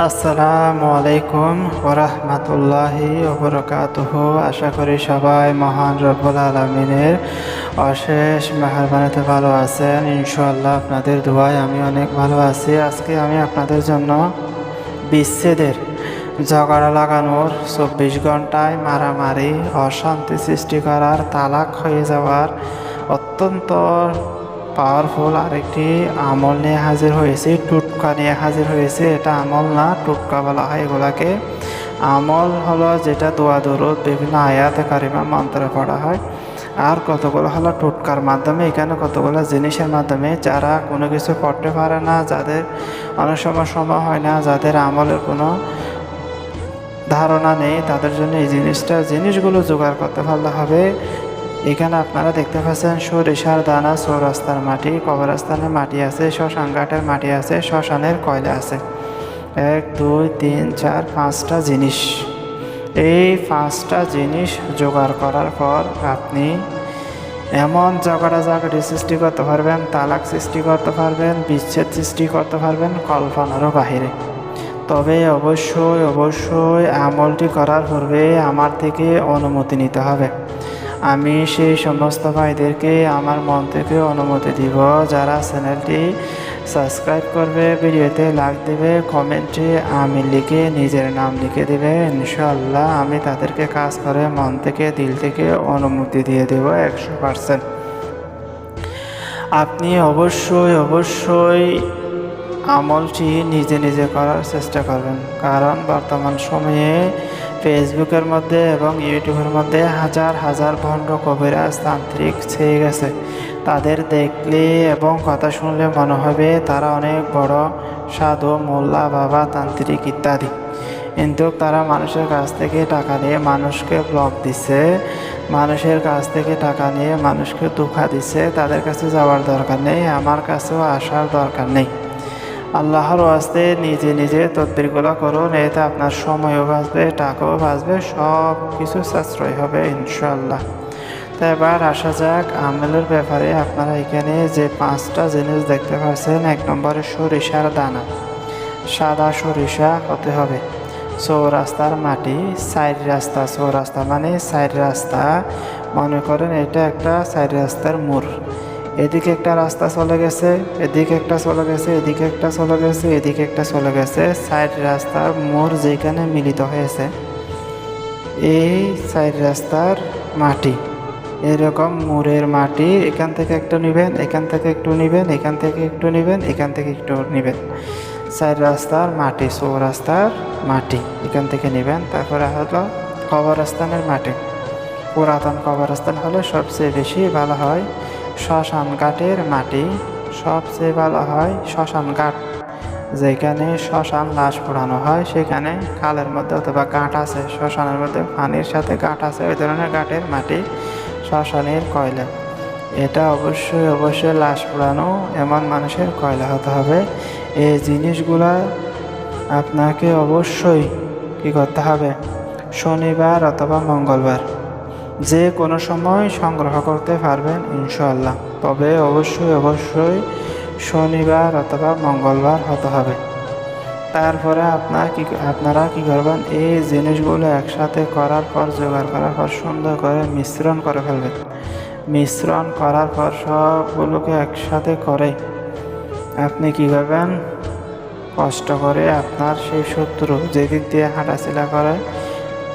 আসসালামু আলাইকুম ওরহমতুল্লাহি ওবরকাতুহ। আশা করি সবাই মহান রব্বুল আলমিনের অশেষ মেহরবানিতে ভালো আছেন। ইনশাল্লাহ আপনাদের দোয়ায় আমি অনেক ভালো আছি। আজকে আমি আপনাদের জন্য বিচ্ছেদের ঝগড়া লাগানোর চব্বিশ ঘন্টায় মারামারি, অশান্তি সৃষ্টি করার, তালাক হয়ে যাওয়ার অত্যন্ত পাওয়ারফুল আরেকটি আমল নিয়ে হাজির হয়েছে, টুটকা নিয়ে হাজির হয়েছে। এটা আমল না, টুটকা বলা হয় এগুলাকে। আমল হলো যেটা দোয়া, দরুদ, বিভিন্ন আয়াতে, কারিমা, মন্ত্রে পড়া হয়। আর কতগুলো হলো টুটকার মাধ্যমে? এখানে কতগুলো জিনিসের মাধ্যমে যারা কোনো কিছু পড়তে পারে না, যাদের অনেক সময় সময় হয় না, যাদের আমলের কোনো ধারণা নেই, তাদের জন্য এই জিনিসটা, জিনিসগুলো জোগাড় করতে পারলে হবে। এখানে আপনারা দেখতে পাচ্ছেন সরিষার দানা চৌরাস্তার মাটি, কবরস্থানের মাটি আছে, শ্মশান ঘাটের মাটি আছে, শ্মশানের কয়লা আছে। এক, দুই, তিন, চার, পাঁচটা জিনিস। এই পাঁচটা জিনিস জোগাড় করার পর আপনি এমন ঝগড়ি সৃষ্টি করতে পারবেন, তালাক সৃষ্টি করতে পারবেন, বিচ্ছেদ সৃষ্টি করতে পারবেন, কল্পনারও বাহিরে। তবে অবশ্যই অবশ্যই আমলটি করার পূর্বে আমার থেকে অনুমতি নিতে হবে। আমি সেই সমস্ত ভাইদেরকে আমার মন থেকে অনুমতি দিব। যারা চ্যানেলটি সাবস্ক্রাইব করবে, ভিডিওতে লাইক দেবে, কমেন্টে আমি লিখে নিজের নাম লিখে দেবে ইনশাল্লাহ আমি তাদেরকে কাজ করে মন থেকে, দিল থেকে অনুমতি দিয়ে দেব একশো পারসেন্ট। আপনি অবশ্যই অবশ্যই আমলটি নিজে নিজে করার চেষ্টা করবেন। কারণ বর্তমান সময়ে ফেসবুকের মধ্যে এবং ইউটিউবের মধ্যে হাজার হাজার ভণ্ড কবিরাজ তান্ত্রিক ছেয়ে গেছে। তাদের দেখলে এবং কথা শুনলে মনে হবে তারা অনেক বড় সাধু, মোল্লা, বাবা, তান্ত্রিক ইত্যাদি। কিন্তু তারা মানুষের কাছ থেকে টাকা নিয়ে মানুষকে ব্লক দিছে, মানুষের কাছ থেকে টাকা নিয়ে মানুষকে দুঃখা দিছে। তাদের কাছে যাওয়ার দরকার নেই, আমার কাছেও আসার দরকার নেই। আল্লাহর আসতে নিজে নিজে তদবিরগুলো করুন এতে আপনার সময়ও বাঁচবে, টাকাও বাঁচবে, সব কিছু সাশ্রয় হবে ইনশাল্লাহ তো এবার আসা যাক আমেলের ব্যাপারে। আপনারা এখানে যে পাঁচটা জিনিস দেখতে পাচ্ছেন, এক নম্বরে সরিষার দানা। সাদা সরিষা হতে হবে। চৌরাস্তার মাটি, সাইড রাস্তা, চৌরাস্তা মানে সাইড রাস্তা। মনে করেন এটা একটা সাইড রাস্তার মোড়। এদিকে একটা রাস্তা চলে গেছে, এদিকে একটা চলে গেছে, এদিকে একটা চলে গেছে, এদিকে একটা চলে গেছে। সাইড রাস্তার মোড় যেখানে মিলিত হয়েছে, এই সাইড রাস্তার মাটি। এরকম মোড়ের মাটি, এখান থেকে একটু নেবেন, এখান থেকে একটু নেবেন, এখান থেকে একটু নেবেন, এখান থেকে একটু নেবেন। সাইড রাস্তার মাটি চৌরাস্তার মাটি, এখান থেকে নেবেন। তারপরে হলো কবরস্থানের মাটি। পুরাতন কবরস্থান হলে সবচেয়ে বেশি ভালো হয় শ্মশান ঘাটের মাটি সবচেয়ে ভালো হয় শ্মশান ঘাট। যেখানে শ্মশান লাশ পোড়ানো হয়, সেখানে খালের মধ্যে অথবা গাঁট আছে। শ্মশানের মধ্যে পানির সাথে গাঁট আছে, ওই ধরনের ঘাটের মাটি শ্মশানের কয়লা। এটা অবশ্যই অবশ্যই লাশ পোড়ানো এমন মানুষের কয়লা হতে হবে। এই জিনিসগুলা আপনাকে অবশ্যই কী করতে হবে? শনিবার অথবা মঙ্গলবার। যে কোনো সময় সংগ্রহ করতে পারবেন ইনশাল্লাহ তবে অবশ্যই অবশ্যই শনিবার অথবা মঙ্গলবার হতে হবে। তারপরে আপনার কি, আপনারা কী করবেন, এই জিনিসগুলো একসাথে করার পর, জোগাড় করার পর, সুন্দর করে মিশ্রণ করে ফেলবেন। মিশ্রণ করার পর সবগুলোকে একসাথে করে আপনি কি করবেন, কষ্ট করে আপনার সেই শত্রু যেদিক দিয়ে হাঁটাচলা করে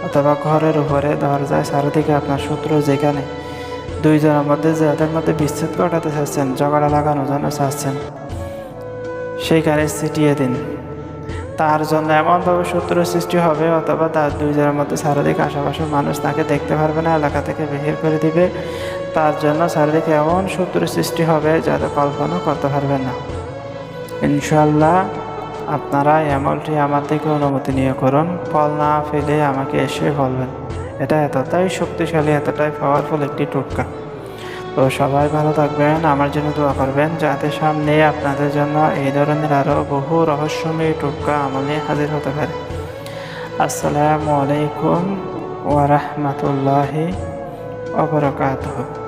অথবা ঘরের উপরে দরজায় চারিদিকে আপনার শত্রু যেখানে দুইজনের মধ্যে যাদের মধ্যে বিচ্ছেদ ঘটাতে চাচ্ছেন, ঝগড়া লাগানোর জন্য চাচ্ছেন সেইখানে ছিটিয়ে দিন। তার জন্য এমনভাবে শত্রু সৃষ্টি হবে অথবা তার দুইজনের মধ্যে চারিদিকে আশেপাশে মানুষ তাকে দেখতে পারবে না, এলাকা থেকে বের করে দিবে। তার জন্য চারিদিকে এমন শত্রু সৃষ্টি হবে যাতে কল্পনা করতে পারবেন না। ইনশাল্লাহ আপনারা আমলটি আমার থেকে অনুমতি নিয়ে করুন, ফল না ফেলে আমাকে এসে বলবেন। এটা এতটাই শক্তিশালী, এতটাই পাওয়ারফুল একটি টোটকা। তো সবাই ভালো থাকবেন, আমার জন্য দোয়া করবেন, যাতে সামনে আপনাদের জন্য এই ধরনের আরও বহু রহস্যময় টোটকা আমল হাজির হতে পারে। আসসালামু আলাইকুম ওরহমতুল্লাহি ওবরকাতহ